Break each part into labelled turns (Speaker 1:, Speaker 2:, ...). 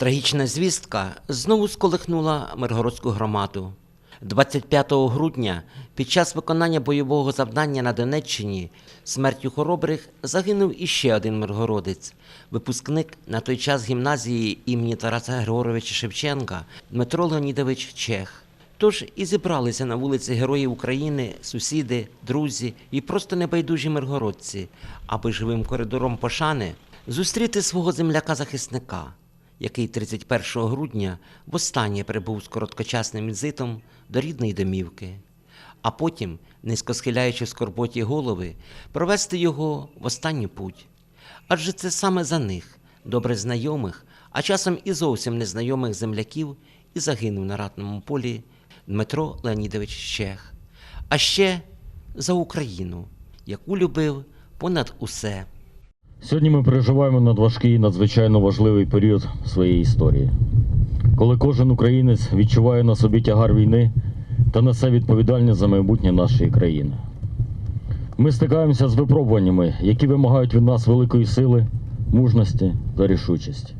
Speaker 1: Трагічна звістка знову сколихнула Миргородську громаду. 25 грудня під час виконання бойового завдання на Донеччині смертю хоробрих загинув іще один миргородець, випускник на той час гімназії імені Тараса Григоровича Шевченка Дмитро Леонідович Чех. Тож і зібралися на вулиці Героїв України сусіди, друзі і просто небайдужі миргородці, аби живим коридором пошани зустріти свого земляка-захисника, який 31 грудня востаннє прибув з короткочасним візитом до рідної домівки, а потім, низько схиляючи скорботі голови, провести його в останню путь. Адже це саме за них, добре знайомих, а часом і зовсім незнайомих земляків, і загинув на ратному полі Дмитро Леонідович Чех. А ще за Україну, яку любив понад усе.
Speaker 2: Сьогодні ми переживаємо надважкий і надзвичайно важливий період своєї історії, коли кожен українець відчуває на собі тягар війни та несе відповідальність за майбутнє нашої країни. Ми стикаємося з випробуваннями, які вимагають від нас великої сили, мужності та рішучості.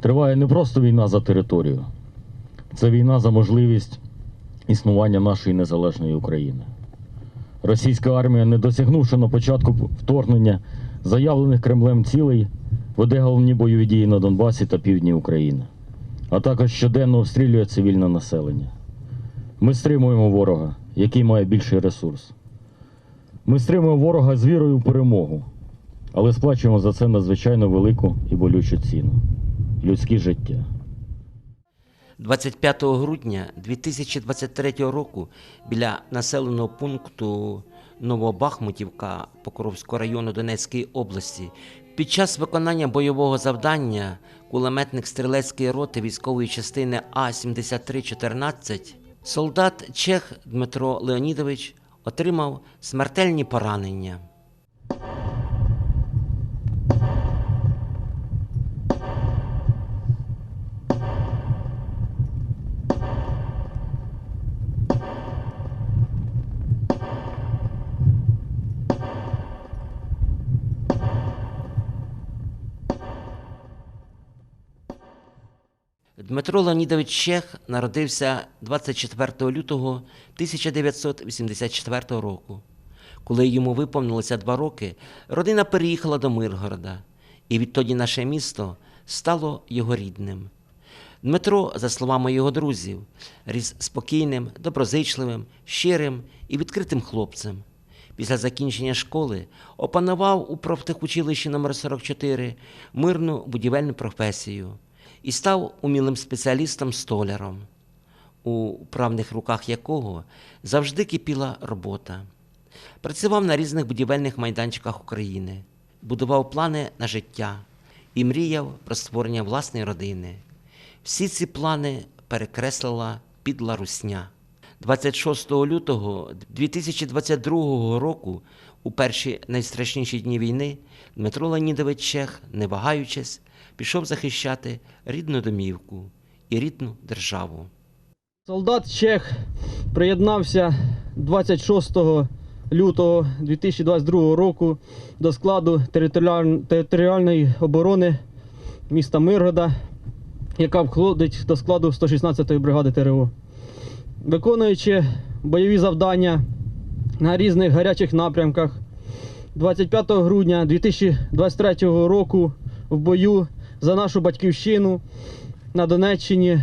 Speaker 2: Триває не просто війна за територію, це війна за можливість існування нашої незалежної України. Російська армія, не досягнувши на початку вторгнення заявлених Кремлем цілей, веде головні бойові дії на Донбасі та півдні України, а також щоденно обстрілює цивільне населення. Ми стримуємо ворога, який має більший ресурс. Ми стримуємо ворога з вірою в перемогу, але сплачуємо за це надзвичайно велику і болючу ціну людське життя.
Speaker 1: 25 грудня 2023 року біля населеного пункту Новобахмутівка Покровського району Донецької області під час виконання бойового завдання кулеметник стрілецької роти військової частини А-7314 солдат Чех Дмитро Леонідович отримав смертельні поранення. Дмитро Леонідович Чех народився 24 лютого 1984 року. Коли йому виповнилося два роки, родина переїхала до Миргорода, і відтоді наше місто стало його рідним. Дмитро, за словами його друзів, ріс спокійним, доброзичливим, щирим і відкритим хлопцем. Після закінчення школи опанував у профтехучилищі номер 44 мирну будівельну професію і став умілим спеціалістом-столяром, у вправних руках якого завжди кипіла робота. Працював на різних будівельних майданчиках України, будував плани на життя і мріяв про створення власної родини. Всі ці плани перекреслила підла русня. 26 лютого 2022 року, у перші найстрашніші дні війни, Дмитро Леонідович Чех, не вагаючись, пішов захищати рідну домівку і рідну державу.
Speaker 3: Солдат Чех приєднався 26 лютого 2022 року до складу територіальної оборони міста Миргода, яка входить до складу 116-ї бригади ТРО. Виконуючи бойові завдання на різних гарячих напрямках, 25 грудня 2023 року в бою за нашу батьківщину на Донеччині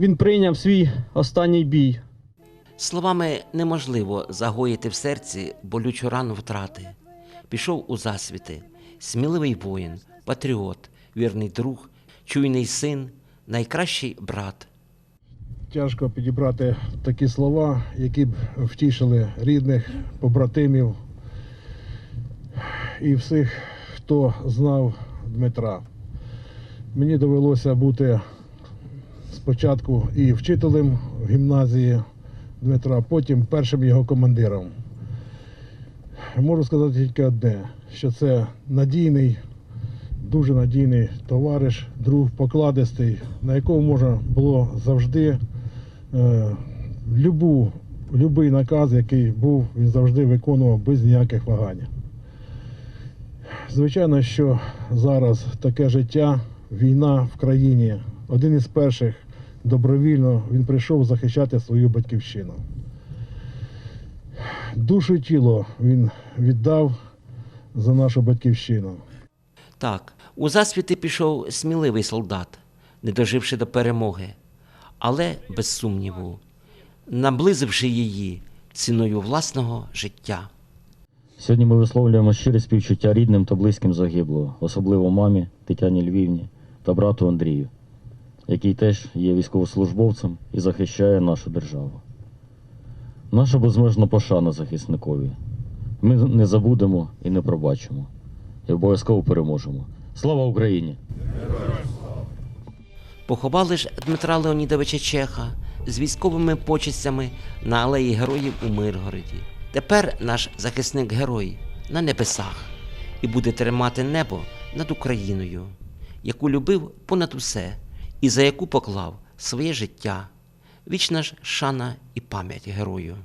Speaker 3: він прийняв свій останній бій.
Speaker 1: Словами неможливо загоїти в серці болючу рану втрати. Пішов у засвіти, сміливий воїн, патріот, вірний друг, чуйний син, найкращий брат.
Speaker 4: Тяжко підібрати такі слова, які б втішили рідних, побратимів і всіх, хто знав Дмитра. Мені довелося бути спочатку і вчителем в гімназії Дмитра, потім першим його командиром. Можу сказати тільки одне, що це надійний, дуже надійний товариш, друг покладистий, на якого можна було завжди е, любу, любий наказ, який був, він завжди виконував без ніяких вагань. Звичайно, що зараз таке життя війна в країні. Один із перших добровільно він прийшов захищати свою батьківщину. Душу і тіло він віддав за нашу батьківщину.
Speaker 1: Так, у засвіти пішов сміливий солдат, не доживши до перемоги, але без сумніву, наблизивши її ціною власного життя.
Speaker 2: Сьогодні ми висловлюємо щире співчуття рідним та близьким загиблого, особливо мамі Тетяні Львівні та брату Андрію, який теж є військовослужбовцем і захищає нашу державу. Наша безмежна пошана захисникові. Ми не забудемо і не пробачимо. І обов'язково переможемо. Слава Україні!
Speaker 1: Поховали ж Дмитра Леонідовича Чеха з військовими почестями на алеї героїв у Миргороді. Тепер наш захисник герой на небесах і буде тримати небо над Україною, яку любив понад усе і за яку поклав своє життя. Вічна ж шана і пам'ять герою.